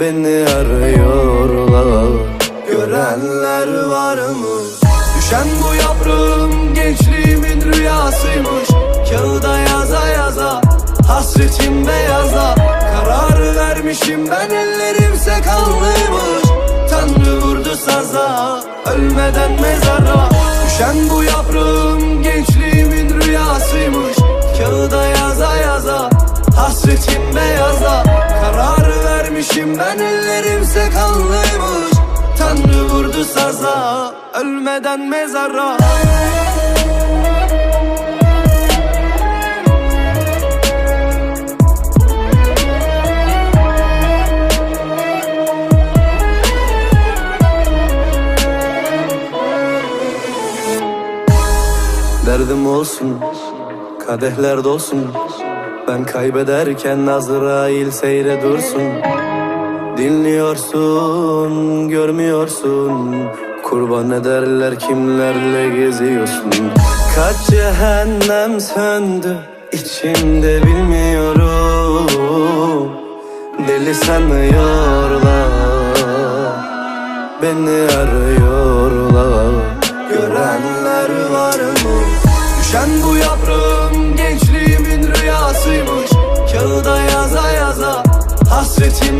Beni arıyorlar. Görenler var mı? Düşen bu yaprağım gençliğimin rüyasıymış. Kağıda yaza yaza Hasretim beyaza Karar vermişim ben ellerimse kanlıymış Tanrı vurdu saza Ölmeden mezara. Düşen bu yaprağım gençliğimin rüyasıymış. Kağıda yaza yaza Hasretim beyaza Karar vermişim ben ellerimse kanlıymış Tanrı vurdu saza Ölmeden mezara. Derdim olsun, kadehler dolsun. Ben kaybederken Azrail seyre dursun Dinliyorsun, görmüyorsun. Kurban ederler kimlerle geziyorsun. Kaç cehennem söndü içimde bilmiyorum. Deli sanıyorlar Beni arıyorlar. Görenler var mı? Düşen bu yaprağım gençliğimin rüyasıymış. Kağıda yaza yaza Hasretim